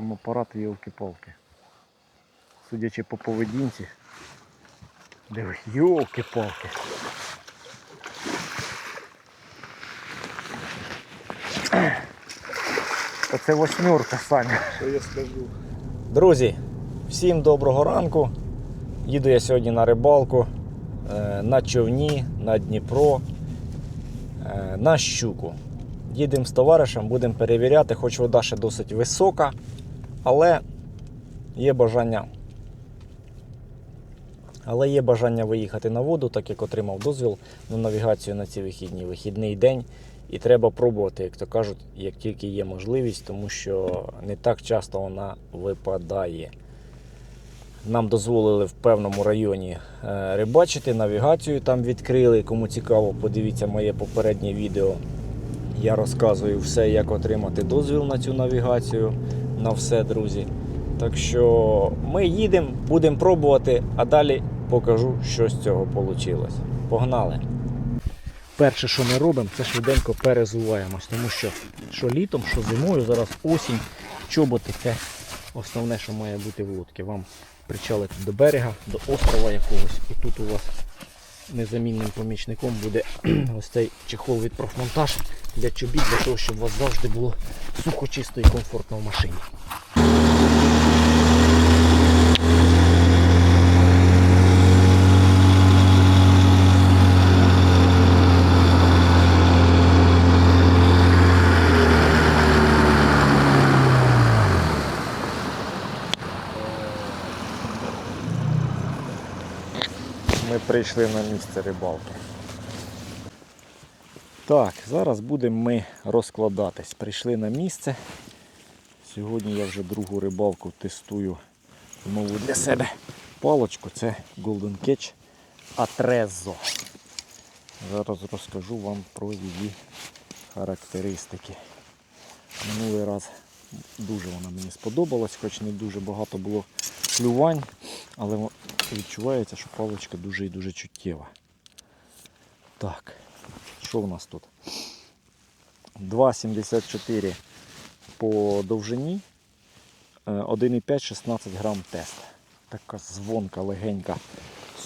там апарат йолки-палки. Судячи по поведінці. Дивись, йолки-палки. Оце восьмерка, Саня. Що я скажу? Друзі, всім доброго ранку. Їду я сьогодні на рибалку е, на човні, на Дніпро, е, на щуку. Їдемо з товаришем, будемо перевіряти, хоч вода ще досить висока, але є бажання. Але є бажання виїхати на воду, так як отримав дозвіл на навігацію на ці вихідні, вихідний день. І треба пробувати, як то кажуть, як тільки є можливість, тому що не так часто вона випадає. Нам дозволили в певному районі е, рибачити, навігацію там відкрили. Кому цікаво, подивіться моє попереднє відео. Я розказую все, як отримати дозвіл на цю навігацію, на все, друзі. Так що ми їдемо, будемо пробувати, а далі покажу, що з цього вийшло. Погнали! Перше, що ми робимо, це швиденько перезуваємось, тому що що літом, що зимою, зараз осінь, чоботи це основне, що має бути в лодці. Вам причалити до берега, до острова якогось. І тут у вас незамінним помічником буде ось цей чехол від профмонтаж для чобіт, для того, щоб у вас завжди було сухо, чисто і комфортно в машині. Прийшли на місце рибалки. Так, зараз будемо ми розкладатись. Прийшли на місце. Сьогодні я вже другу рибалку тестую нову для себе палочку. Це Golden Catch Atrezzo. Зараз розкажу вам про її характеристики. Минулий раз дуже вона мені сподобалась, хоч не дуже багато було клювань, але відчувається, що паличка дуже і дуже чуттєва. Так, що в нас тут? 2,74 по довжині, е, 1,5 16 грам тест. Така звонка, легенька,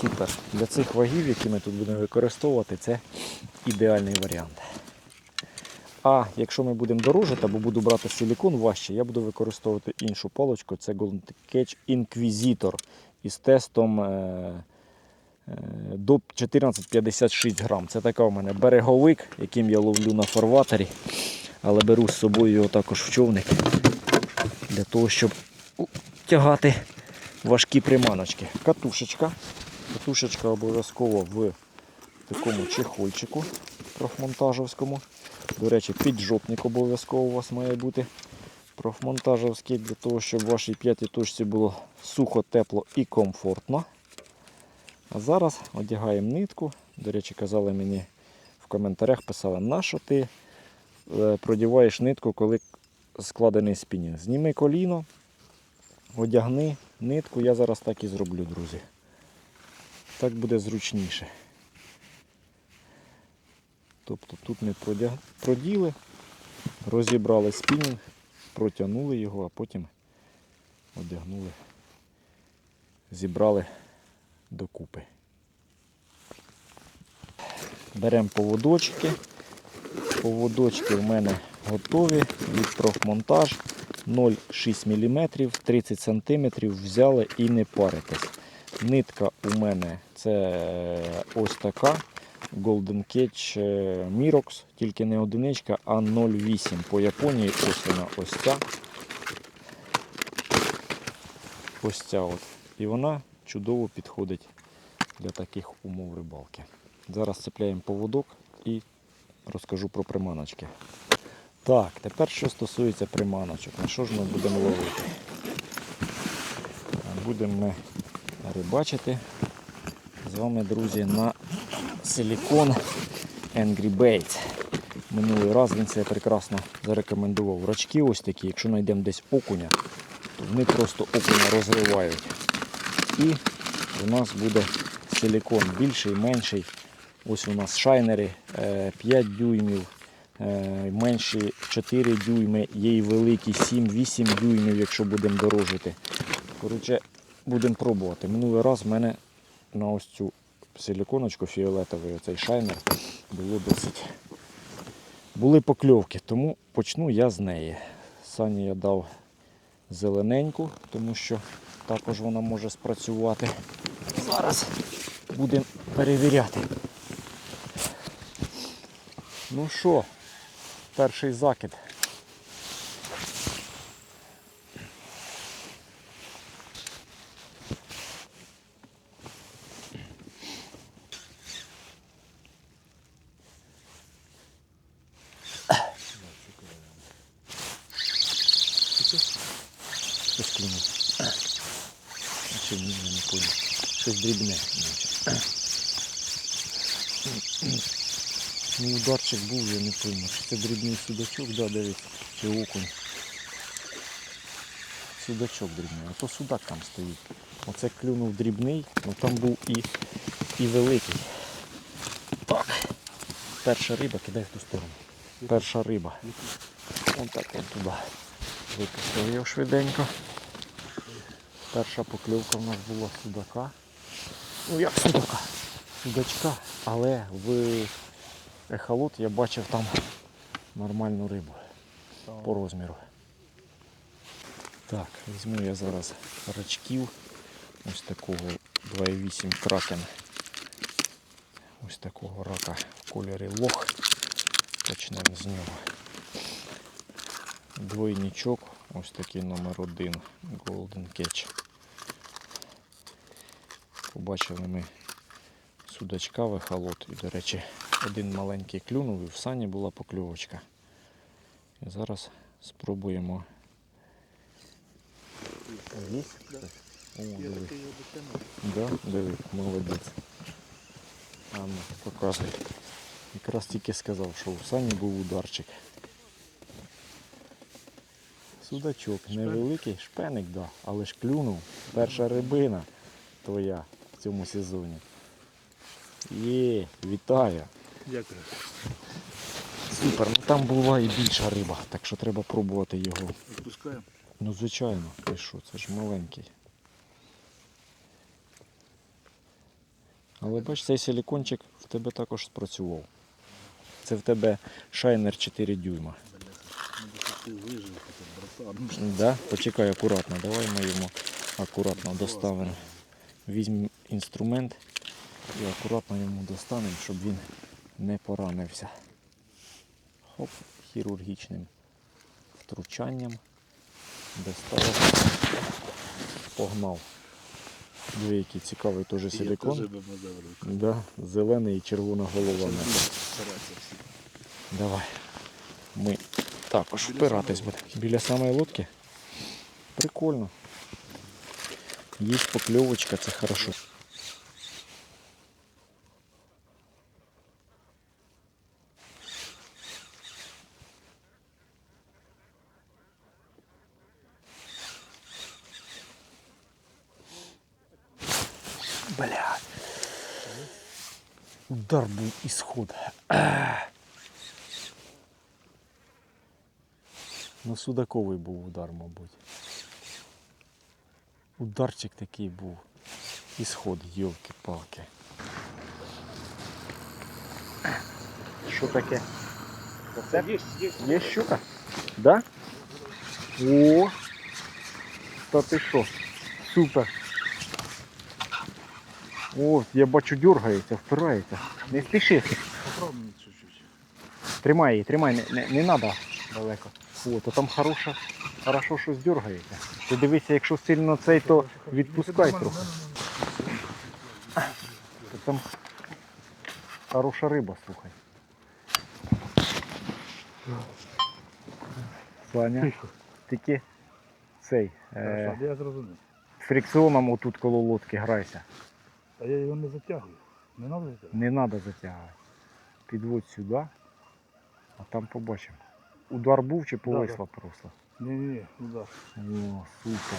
супер. Для цих вагів, які ми тут будемо використовувати, це ідеальний варіант. А якщо ми будемо дорожити або буду брати силікон важче, я буду використовувати іншу паличку. Це Golden Catch Inquisitor із тестом е, е, до 14,56 грам. Це така у мене береговик, яким я ловлю на фарватері, але беру з собою його також в човник для того, щоб тягати важкі приманочки. Катушечка. Катушечка обов'язково в такому чехольчику профмонтажовському. До речі, піджопник обов'язково у вас має бути профмонтажовський, для того, щоб в вашій п'ятій точці було сухо, тепло і комфортно. А зараз одягаємо нитку. До речі, казали мені в коментарях, писали, на що ти е, продіваєш нитку, коли складений спінінг. Зніми коліно, одягни нитку, я зараз так і зроблю, друзі. Так буде зручніше. Тобто тут ми проділи, розібрали спінінг, протягнули його, а потім одягнули, зібрали докупи. Беремо поводочки. Поводочки в мене готові від профмонтаж 0,6 мм, 30 см взяли і не паритесь. Нитка у мене це е, ось така. Golden Catch е, Mirox, тільки не одиничка, а 0,8 по Японії. Ось вона ось ця. Ось ця от. І вона чудово підходить для таких умов рибалки. Зараз цепляємо поводок і розкажу про приманочки. Так, тепер що стосується приманочок, на що ж ми будемо ловити? Будемо ми рибачити з вами, друзі, на силікон Angry Baits. Минулий раз він це прекрасно зарекомендував. Рачки ось такі, якщо знайдемо десь окуня, то вони просто окуня розривають. І у нас буде силікон більший, менший. Ось у нас шайнери е, 5 дюймів, Е, Менші 4 дюйми, є і великі 7-8 дюймів, якщо будемо дорожити. Коротше, будемо пробувати. Минулий раз в мене на ось цю силіконочку фіолетовий, оцей шайнер, було досить. Були покльовки, тому почну я з неї. Сані я дав зелененьку, тому що також вона може спрацювати. Зараз будемо перевіряти. Ну що, перший закид. Щось клюнув. А чи ні, я не понял. Щось дрібне. Ну, ударчик був, я не пойму. Чи це дрібний судачок, да, дивіться, чи окунь. Судачок дрібний, а то судак там стоїть. Оце клюнув дрібний, але там був і, і великий. Так. Перша риба, кидай в ту сторону. Перша риба. Ось так от туди. Випустив його швиденько. Перша покльовка в нас була судака. Ну як судака? Судачка, але в ехолот я бачив там нормальну рибу по розміру. Так, візьму я зараз рачків. Ось такого 2,8 кракен. Ось такого рака в кольорі лох. Почнемо з нього. Двойничок, ось такий номер один Golden Catch. Побачили ми судачка в ехолот. І, до речі, один маленький клюнув і в сані була покльовочка. І зараз спробуємо. Є? Да, диви, молодець. А ну, показуй. Якраз тільки сказав, що в сані був ударчик. Судачок невеликий, шпеник, да, але ж клюнув. Перша рибина твоя цьому сезоні. Є, вітаю. Дякую. Супер, ну там була і більша риба, так що треба пробувати його. Відпускаємо. Ну звичайно, ти що, це ж маленький. Але бач, цей силікончик в тебе також спрацював. Це в тебе шайнер 4 дюйма. Да? Почекай акуратно, давай ми йому акуратно доставимо. Візьмемо інструмент і акуратно йому достанемо, щоб він не поранився. Хоп, хірургічним втручанням. Доставив. Погнав. Диви, який цікавий теж руку. Да, зелений і червона голова. Давай. Ми також Біля впиратись будемо. Біля самої лодки. Прикольно. Є покльовочка, це хорошо. Удар був і сход. Ну, судаковий був удар, мабуть. Ударчик такий був. І сход, йолки-палки. Що таке? Це Є, є. Є щука? Да? О! Та ти що? Супер. О, я бачу дергається, впирається. Не спіши. Попробуй чуть-чуть. Тримай її, тримай, не, не, не треба далеко. О, то там хороша, хорошо щось дергається. Ти дивися, якщо сильно цей, то відпускай трохи. То там хороша риба, слухай. Саня, тільки цей. Е, фрикціоном отут коло лодки грайся. А я його не затягую. Не треба затягувати? Не треба затягувати. Підводь сюди, а там побачимо. Удар був чи повисла просто? Ні, ні, удар. О, супер.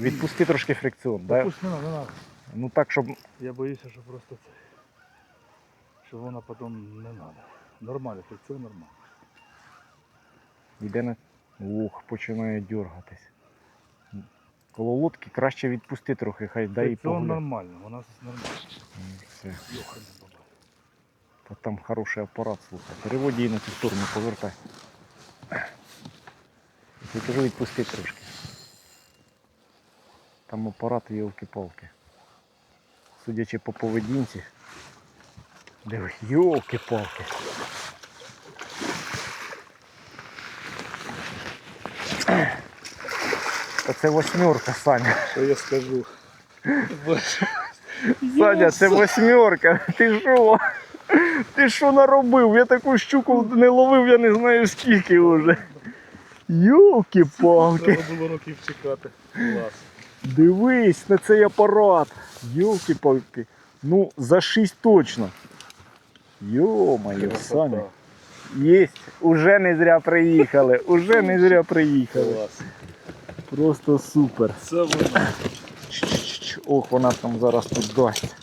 Відпусти трошки фрикціон. Да? Пусть не треба, не треба. Ну так, щоб. Я боюся, що просто це. Що вона потім не треба. Нормально, все нормально. Йде на. Ух, починає дергатись. Коло лодки краще відпусти трохи, хай дай і Це погуляє. нормально, у нас нормально. Все. Йоханий бабай. Та там хороший апарат, слухай. Переводь її на цю сторону, повертай. Я кажу, відпусти трошки. Там апарат йолки-палки. Судячи по поведінці. Диви, йолки-палки. Та це восьмерка, Саня. Що я скажу? Саня, це восьмерка. Ти що? Ти що наробив? Я таку щуку не ловив, я не знаю скільки вже. Йолки-палки. Треба було років чекати. Клас. Дивись на цей апарат. Йолки-палки. Ну, за 6 точно. Йо-моє, Саня. Єсть, уже не зря приїхали. Уже не зря приїхали. Клас. Просто супер. Це воно. Ох, вона там зараз тут дасть.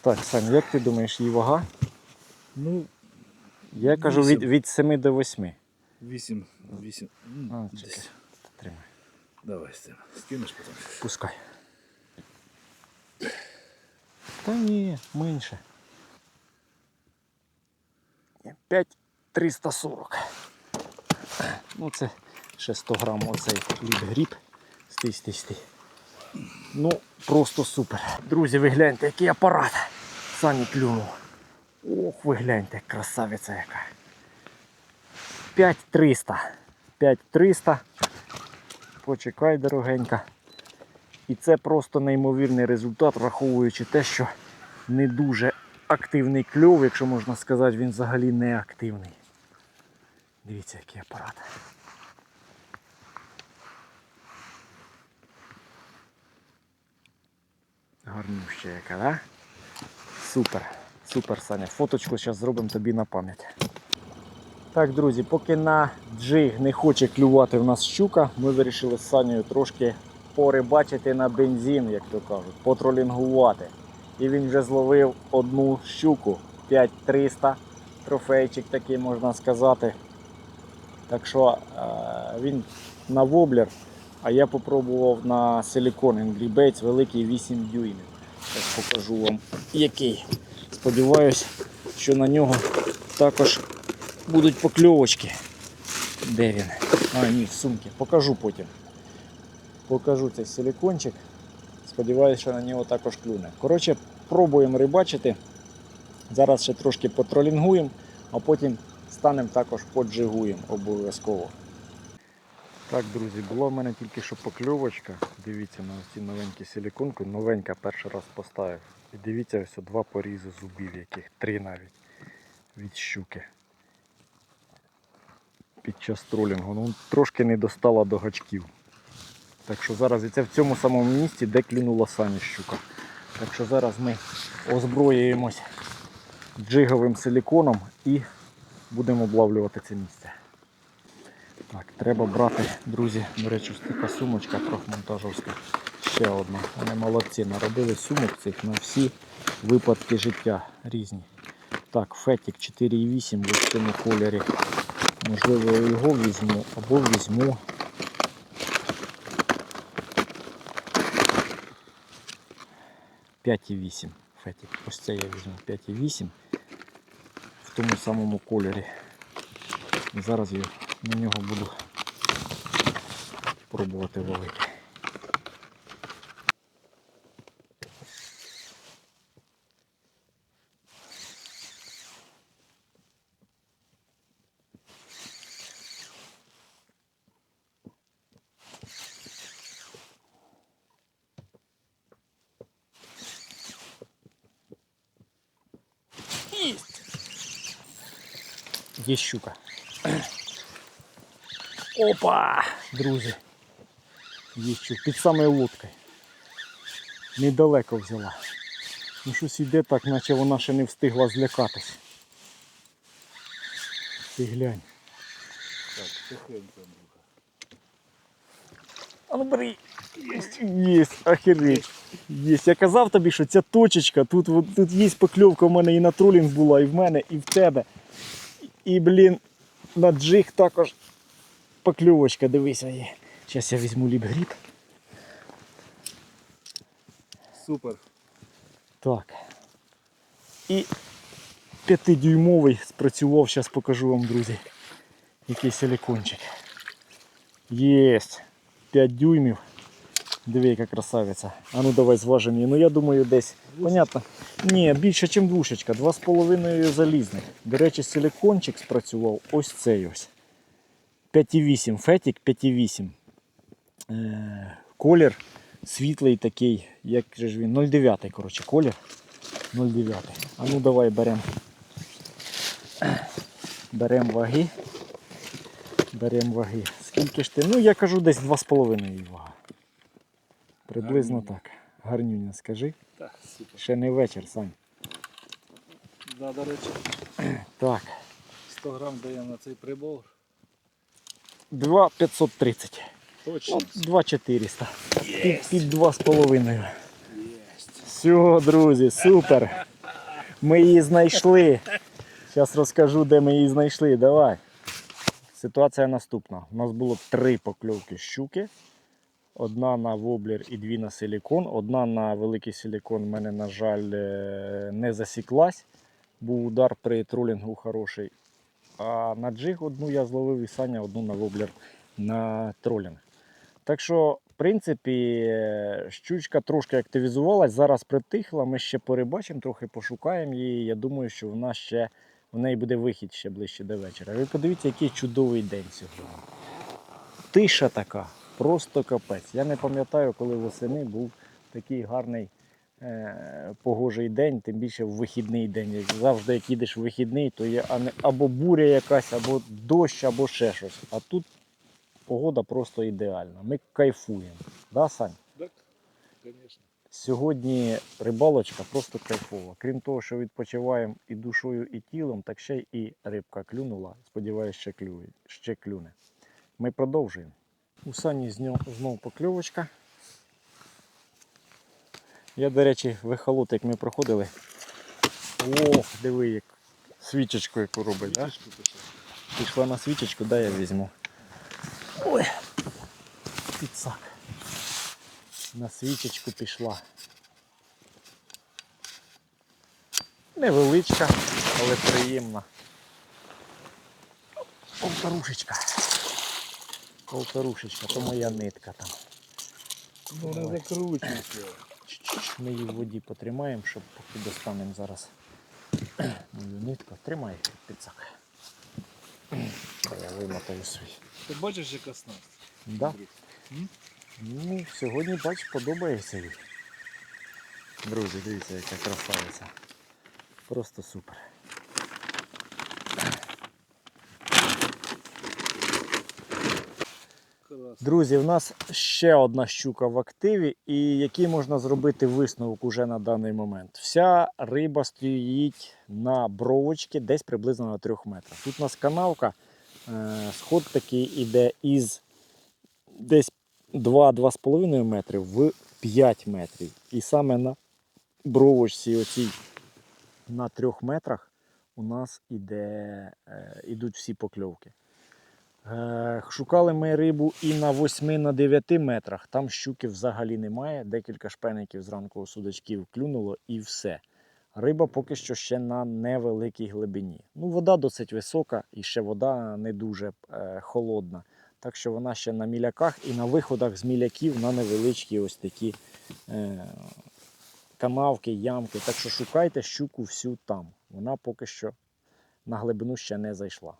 Так, Сань, як ти думаєш, її вага? Ну, Я кажу від, від 7 до 8. 8, 8. А, чекай. Тримай. Давай, Стена. Скинеш потім. Пускай. Та ні, менше. 5340. Ну це ще 100 грам оцей лід гріб. Стій, стій, стій. Ну, просто супер. Друзі, ви гляньте, який апарат. Сані клюнув. Ох, ви гляньте, красавиця яка. 5300. 5300. Почекай, дорогенька. І це просто неймовірний результат, враховуючи те, що не дуже активний кльов, якщо можна сказати, він взагалі не активний. Дивіться, який апарат. Гарнюща яка, да? Супер, супер, Саня. Фоточку зараз зробимо тобі на пам'ять. Так, друзі, поки на джиг не хоче клювати в нас щука, ми вирішили з Санею трошки порибачити на бензин, як то кажуть, потролінгувати. І він вже зловив одну щуку 5300, трофейчик такий можна сказати. Так що е, він на воблер, а я попробував на силікон Baits великий 8 дюймів. Зараз покажу вам який. Сподіваюсь, що на нього також будуть покльовочки. Де він? А, ні, в сумці. Покажу потім. Покажу цей силикончик. Сподіваюся, що на нього також клюне. Коротше, пробуємо рибачити. Зараз ще трошки потролінгуємо, а потім станемо також поджигуємо обов'язково. Так, друзі, була в мене тільки що покльовочка. Дивіться на ці новенькі силиконки. Новенька перший раз поставив. І дивіться, ось два порізи зубів, яких три навіть від щуки під час тролінгу. Ну, трошки не достала до гачків. Так що зараз і це в цьому самому місці, де клюнула самі щука. Так що зараз ми озброюємось джиговим силіконом і будемо облавлювати це місце. Так, треба брати, друзі, до речі, така сумочка профмонтажовська. Ще одна. Вони молодці, наробили сумок цих на всі випадки життя різні. Так, Фетік 4,8 ось в цьому кольорі. Можливо, його візьму або візьму. І вісім фетік. Ось це я візьму 5,8 в тому самому кольорі. Зараз я на нього буду пробувати ловити. Є щука. Опа! Друзі. Є щука. Під самою лодкою. Недалеко взяла. Ну щось йде так, наче вона ще не встигла злякатись. Ти глянь. Так, тихенько. А ну бери. Єсть, охереть. Єсть. Я казав тобі, що ця точечка, тут, тут є покльовка в мене і на тролінг була, і в мене, і в тебе. І, блін, на джиг також покльовочка, дивися є. Зараз я візьму ліп-гріб. Супер. Так. І п'ятидюймовий спрацював, зараз покажу вам, друзі. Який силикончик. Єсть. 5 дюймів. Диви, яка красавиця. А ну давай зважимо її. Ну я думаю, десь. Понятно. Ні, більше, ніж двушечка. 2,5 залізних. До речі, силикончик спрацював ось цей ось. 5,8. Фетік 5,8. Е, колір світлий такий, як же ж він, 0,9, коротше, колір. 0,9. А ну давай беремо. Беремо ваги. Беремо ваги. Скільки ж ти? Ну я кажу десь 2,5 вага. Приблизно Гарнюня. так. Гарнюня, скажи. Так, супер. Ще не вечір, Сань. Да, до речі, Так. 100 грам дає на цей прибор. 2,530. Точно. Ну, 2,400. Під, під 2,5. Єсть. Все, друзі, супер. Ми її знайшли. Зараз розкажу, де ми її знайшли. Давай. Ситуація наступна. У нас було три покльовки щуки. Одна на воблер і дві на силікон. Одна на великий силікон в мене, на жаль, е, не засіклась. Був удар при тролінгу хороший. А на джиг одну я зловив і Саня одну на воблер на тролінг. Так що, в принципі, щучка трошки активізувалась, зараз притихла. Ми ще порибачимо, трохи пошукаємо її. Я думаю, що вона ще в неї буде вихід ще ближче до вечора. Ви подивіться, який чудовий день сьогодні. Тиша така, просто капець. Я не пам'ятаю, коли восени був такий гарний погожий день, тим більше в вихідний день. Як завжди, як їдеш в вихідний, то є або буря якась, або дощ, або ще щось. А тут погода просто ідеальна. Ми кайфуємо. Да, Сань? Так, звісно. Сьогодні рибалочка просто кайфова. Крім того, що відпочиваємо і душою, і тілом, так ще й і рибка клюнула. Сподіваюсь, ще, клює, ще клюне. Ми продовжуємо. У Сані знов покльовочка. Я, до речі, вихолот, як ми проходили. Ох, диви, як свічечку яку робить. Да? Пішла на свічечку, дай я візьму. Ой, підсак. На свічечку пішла. Невеличка, але приємна. Полторушечка. Полторушечка, то моя нитка там. Ну, не. Чуть-чуть ми її в воді потримаємо, щоб поки достанемо зараз мою нитку. Тримай підсак. Я вимотаю свій. Ти бачиш, яка снасть? Да? Ну, сьогодні, бач, подобається їй. Друзі, дивіться, яка красавиця. Просто супер. Друзі, в нас ще одна щука в активі, і який можна зробити висновок уже на даний момент. Вся риба стоїть на бровочці десь приблизно на 3 метрах. Тут у нас канавка, е, сход такий іде із десь 2-2,5 метрів в 5 метрів. І саме на бровочці оцій на 3 метрах у нас іде, е, ідуть всі покльовки. Е, Шукали ми рибу і на 8 на 9 метрах. Там щуки взагалі немає. Декілька шпеників зранку судачків клюнуло і все. Риба поки що ще на невеликій глибині. Ну, вода досить висока і ще вода не дуже е, холодна. Так що вона ще на міляках і на виходах з міляків на невеличкі ось такі е, канавки, ямки. Так що шукайте щуку всю там. Вона поки що на глибину ще не зайшла.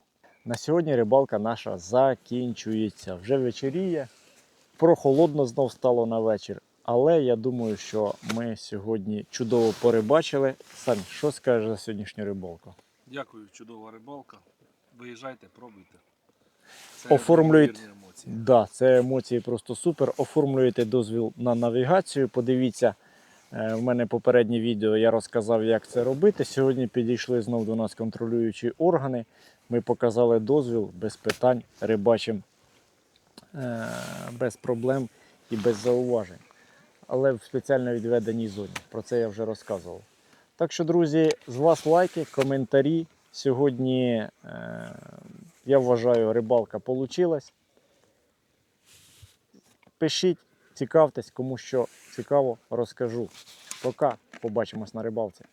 На сьогодні рибалка наша закінчується. Вже вечоріє. Прохолодно знов стало на вечір. Але я думаю, що ми сьогодні чудово порибачили. Сань, що скажеш за сьогоднішню рибалку? Дякую, чудова рибалка. Виїжджайте, пробуйте. Неймовірні емоції. Да, це емоції просто супер. Оформлюєте дозвіл на навігацію. Подивіться, е, в мене попереднє відео я розказав, як це робити. Сьогодні підійшли знов до нас контролюючі органи. Ми показали дозвіл без питань, рибачимо е, без проблем і без зауважень, але в спеціально відведеній зоні. Про це я вже розказував. Так що, друзі, з вас лайки, коментарі. Сьогодні, е, я вважаю, рибалка получилась. Пишіть, цікавтесь, кому що цікаво, розкажу. Пока, побачимось на рибалці.